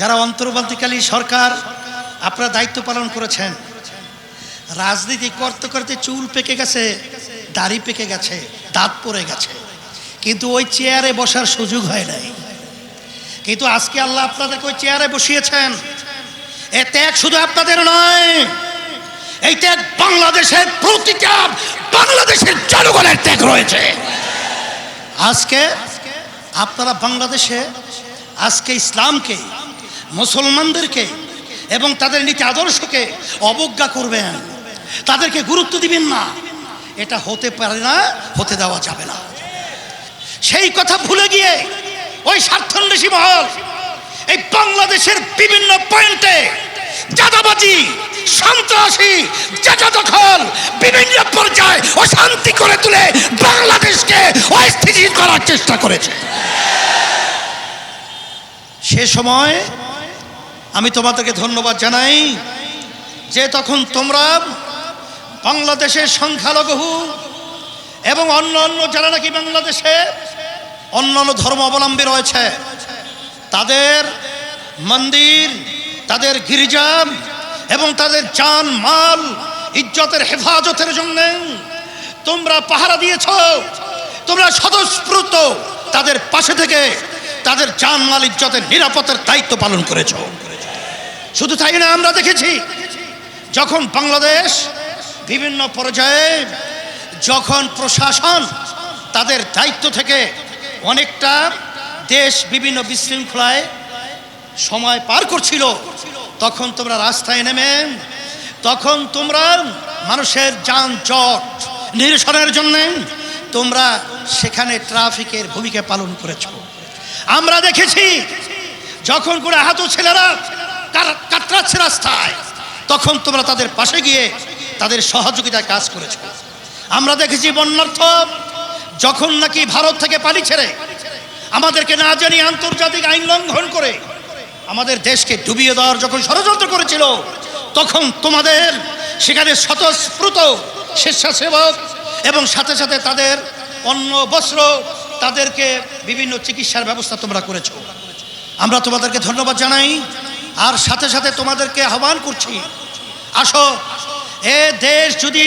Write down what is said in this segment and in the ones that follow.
যারা অন্তর্বর্তীকালী সরকার আপনারা দায়িত্ব পালন করেছেন, রাজনীতি করতে করতে চুল পেকে গেছে, দাড়ি পেকে গেছে, দাঁত পড়ে গেছে। কিন্তু ওই চেয়ারে বসার সুযোগ হয় নাই। কিন্তু আজকে আল্লাহ আপনাদেরকে ওই চেয়ারে বসিয়েছেন। এ ত্যাগ শুধু আপনাদের নয়, এই ত্যাগ বাংলাদেশের প্রতিটা বাংলাদেশের জনগণের ত্যাগ রয়েছে। আজকে আপনারা বাংলাদেশে, আজকে ইসলামকে মুসলমানদেরকে এবং তাদের নীতি আদর্শকে অবজ্ঞা করবেন। তাদেরকে গুরুত্ব দিবেন না। এটা হতে পারে না, হতে দেওয়া যাবে না। সেই কথা ভুলে গিয়ে ওই স্বার্থন্বেষী মহল, এই বাংলাদেশের বিভিন্ন পয়েন্টে চাঁদাবাজি, সন্ত্রাসী জায়গা দখল বিভিন্ন পর্যায়ে অশান্তি করে তুলে বাংলাদেশকে অস্থিতিশীল করার চেষ্টা করেছে। সে সময় আমি তোমাদেরকে ধন্যবাদ জানাই যে তখন তোমরা বাংলাদেশের সংখ্যালঘু এবং অন্য অন্য যারা নাকি বাংলাদেশে অন্য অন্য ধর্ম অবলম্বী রয়েছে, তাদের মন্দির, তাদের গির্জা এবং তাদের চান মাল ইজ্জতের হেফাজতের জন্য তোমরা পাহারা দিয়েছ, তোমরা স্বতঃস্ফূর্ত তাদের পাশে থেকে তাদের চান মাল ইজ্জতের নিরাপত্তার দায়িত্ব পালন করেছ। শুধু তাই না, আমরা দেখেছি যখন বাংলাদেশ বিভিন্ন পর্যায়ে যখন প্রশাসন তাদের দায়িত্ব থেকে অনেকটা দেশ বিভিন্ন বিশৃঙ্খলায় সময় পার করছিল, তখন তোমরা রাস্তায় নেমে, তখন তোমরা মানুষের যান যানজট নিরসনের জন্য তোমরা সেখানে ট্রাফিকের ভূমিকা পালন করেছ। আমরা দেখেছি, যখন করে আহত ছেলেরা কাতরাচ্ছে রাস্তায়, তখন তোমরা তাদের পাশে গিয়ে তাদের সহযোগিতায় কাজ করেছ। আমরা দেখেছি বন্যার্থ, যখন নাকি ভারত থেকে পানি ছেড়ে আমাদেরকে না জানি আন্তর্জাতিক আইন লঙ্ঘন করে আমাদের দেশকে ডুবিয়ে দেওয়ার যখন ষড়যন্ত্র করেছিল, তখন তোমাদের সেখানে স্বতঃস্ফূর্ত স্বেচ্ছাসেবক এবং সাথে সাথে তাদের অন্ন, বস্ত্র তাদেরকে বিভিন্ন চিকিৎসার ব্যবস্থা তোমরা করেছ। আমরা তোমাদেরকে ধন্যবাদ জানাই। আর সাথে সাথে তোমাদেরকে আহ্বান করছি, আসো, এ দেশ যদি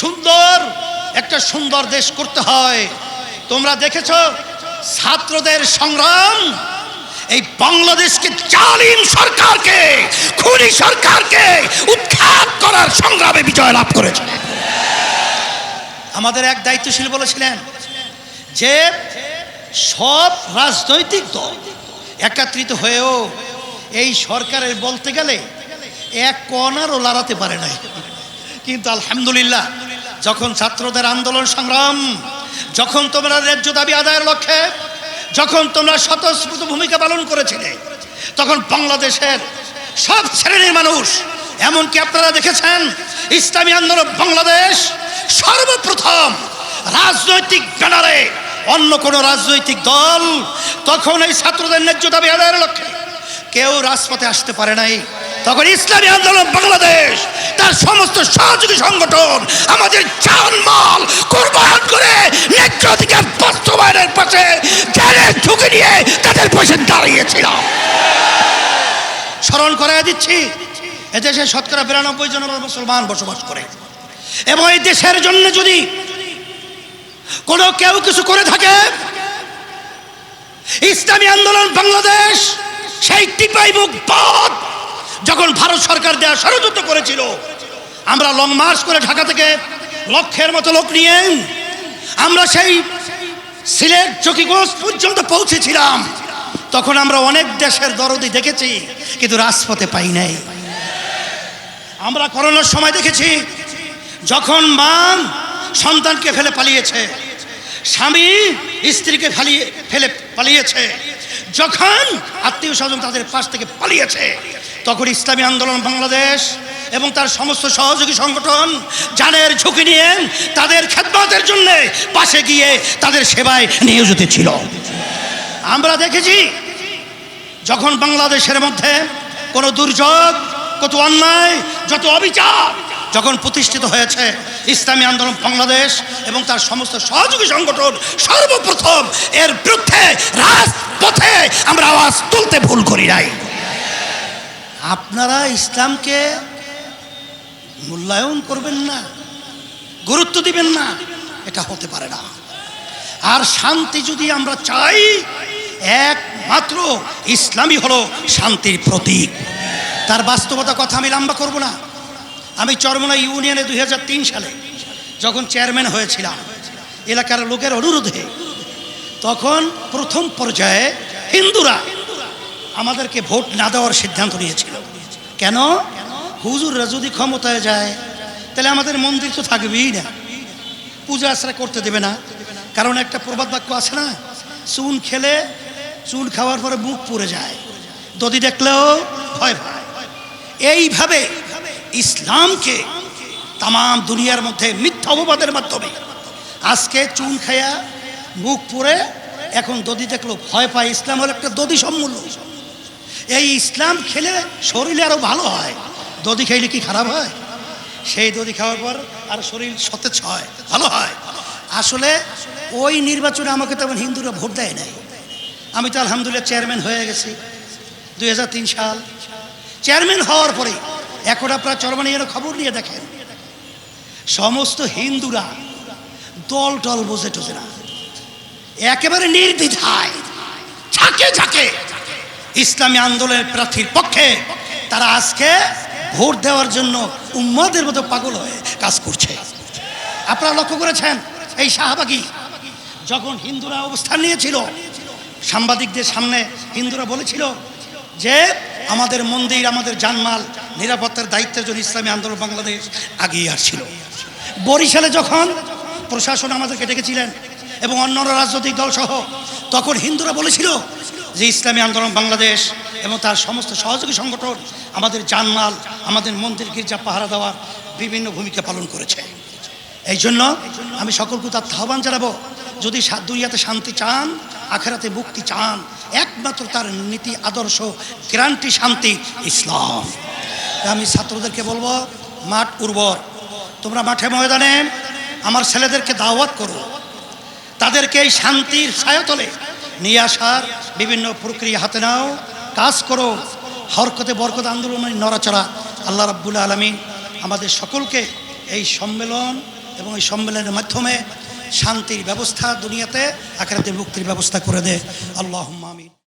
সুন্দর, একটা সুন্দর দেশ করতে হয়। তোমরা দেখেছ, ছাত্রদের সংগ্রাম, এই বাংলাদেশকে জালিম সরকারকে, খুনি সরকারকে উৎখাত করার সংগ্রামে বিজয় লাভ করেছে। আমাদের এক দায়িত্বশীল বলেছিলেন যে সব রাজনৈতিক দল একত্রিত হয়েও এই সরকারের বলতে গেলে এক কণারও লড়াতে পারে নাই। কিন্তু আলহামদুলিল্লাহ, যখন ছাত্রদের আন্দোলন সংগ্রাম, যখন তোমরা ন্যায্য দাবি আদায়ের লক্ষ্যে, যখন তোমরা স্বতঃস্ফূর্ত ভূমিকা পালন করেছিলে, তখন বাংলাদেশের সব শ্রেণির মানুষ, এমনকি আপনারা দেখেছেন, ইসলামী আন্দোলন বাংলাদেশ সর্বপ্রথম রাজনৈতিক ব্যানারে অন্য কোনো রাজনৈতিক দল তখন এই ছাত্রদের ন্যায্য দাবি আদায়ের লক্ষ্যে কেউ রাজপথে আসতে পারে নাই। তখন ইসলামী আন্দোলন বাংলাদেশ, তার সমস্ত সহযোগী সংগঠন আমাদের জানমাল কোরবান করে ন্যায্য অধিকার বাস্তবায়নের পাশে জ্ঞানের ঝুঁকি নিয়ে তাদের পাশে দাঁড়িয়েছিলাম স্মরণ করাই দিচ্ছি, এদেশে শতকরা বিরানব্বই জন মুসলমান বসবাস করে। এবং এই দেশের জন্য যদি কোনো কেউ কিছু করে থাকে? ইসলামী আন্দোলন বাংলাদেশ, সেই টিপাই মুখ পথ যখন ভারত সরকার দেওয়া ষড়যন্ত্র করেছিল, আমরা লং মার্চ করে ঢাকা থেকে লক্ষের মতো লোক নিয়ে, আমরা সেই সিলেট চকিগঞ্জ পর্যন্ত পৌঁছেছিলাম। তখন আমরা অনেক দেশের দরদি দেখেছি, কিন্তু রাজপথে পাই নাই। আমরা করোনার সময় দেখেছি, যখন মা সন্তানকে ফেলে পালিয়েছে। স্বামী স্ত্রীকে ফালিয়ে ফেলে পালিয়েছে। যখন আত্মীয় স্বজন তাদের পাশ থেকে পালিয়েছে, তখন ইসলামী আন্দোলন বাংলাদেশ এবং তার সমস্ত সহযোগী সংগঠন জানের ঝুঁকি নিয়ে তাদের খেদমতের জন্য পাশে গিয়ে তাদের সেবায় নিয়োজিত ছিল। আমরা দেখেছি, যখন বাংলাদেশের মধ্যে কোনো দুর্যোগ কত অন্যায়, যত অবিচার যখন প্রতিষ্ঠিত হয়েছে ইসলামী আন্দোলন বাংলাদেশ এবং তার সমস্ত সহযোগী সংগঠন সর্বপ্রথম এর বিরুদ্ধে রাজপথে আমরা আওয়াজ তুলতে ভুল করি নাই। আপনারা ইসলামকে মূল্যায়ন করবেন না, গুরুত্ব দিবেন না, এটা হতে পারে না। আর শান্তি যদি আমরা চাই, একমাত্র ইসলামই হলো শান্তির প্রতীক। তার বাস্তবতা কথা আমি লম্বা করব না। আমি চরমনা ইউনিয়নে দুই হাজার তিন সালে যখন চেয়ারম্যান হয়েছিলাম, এলাকার লোকের অনুরোধে, তখন প্রথম পর্যায়ে হিন্দুরা আমাদেরকে ভোট না দেওয়ার সিদ্ধান্ত নিয়েছিল। কেন? হুজুররা যদি ক্ষমতায় যায়, তাহলে আমাদের মন্দির তো থাকবেই না। পূজা আশ্রা করতে দেবে না। কারণ একটা প্রবাদ বাক্য আছে না, চুন খেলে চুন খাওয়ার পরে মুখ পুড়ে যায়। দদি দেখলেও ভয় ভয় এইভাবে ইসলামকে তাম দুনিয়ার মধ্যে মিথ্যা অপবাদের মাধ্যমে আজকে চুন খায়া মুখ পরে এখন দদি দেখল, ভয় পায়। ইসলাম হলো একটা দদি সম্মূল্য এই ইসলাম খেলে শরীরে আরও ভালো হয়। দদি খাইলে কি খারাপ হয়? সেই দদি খাওয়ার পর আর শরীর সতেজ হয়, ভালো হয়। আসলে ওই নির্বাচনে আমাকে তেমন হিন্দুরা ভোট দেয় নাই। আমি তো আলহামদুলিল্লাহ চেয়ারম্যান হয়ে গেছি। দু হাজার তিন সাল। চেয়ারম্যান হওয়ার পরে এখন আপনারা চরমানিয়ার খবর নিয়ে দেখেন। সমস্ত হিন্দুরা দল টল বোঝে টোঝে না। একেবারে নির্দ্বিধায়, ঝাঁকে ঝাঁকে ইসলামী আন্দোলনের প্রার্থীর পক্ষে তারা আজকে ভোট দেওয়ার জন্য উম্মাদের মতো পাগল হয়ে কাজ করছে। আপনারা লক্ষ্য করেছেন এই শাহবাগি যখন হিন্দুরা অবস্থান নিয়েছিল, সাংবাদিকদের সামনে হিন্দুরা বলেছিল যে আমাদের মন্দির, আমাদের জানমাল নিরাপত্তার দায়িত্বের জন্য ইসলামী আন্দোলন বাংলাদেশ আগিয়ে আসছিল। বরিশালে যখন প্রশাসন আমাদেরকে ডেকেছিলেন এবং অন্যান্য রাজনৈতিক দল সহ তখন হিন্দুরা বলেছিল যে ইসলামী আন্দোলন বাংলাদেশ এবং তার সমস্ত সহযোগী সংগঠন আমাদের জানমাল, আমাদের মন্দির, গির্জা, পাহারা দেওয়ার বিভিন্ন ভূমিকা পালন করেছে। এই জন্য আমি সকলকে তার আহ্বান জানাব যদি দুনিয়াতে শান্তি চান, আখেরাতে মুক্তি চান, একমাত্র তার নীতি, আদর্শ, গ্যারান্টি শান্তি, ইসলাম। আমি ছাত্রদেরকে বলব, মাঠ উর্বর। তোমরা মাঠে ময়দানে আমার ছেলেদেরকে দাওয়াত করো। তাদেরকে এই শান্তির ছায়াতলে নিয়ে আসার বিভিন্ন প্রক্রিয়া হাতে নাও, কাজ করো। হরকতে বরকত আন্দোলন মানে নড়াচড়া। আল্লাহ রাব্বুল আলমী আমাদের সকলকে এই সম্মেলন এবং এই সম্মেলনের মাধ্যমে শান্তির ব্যবস্থা দুনিয়াতে আখেরাতে মুক্তির ব্যবস্থা করে দে। আল্লাহ আমিন।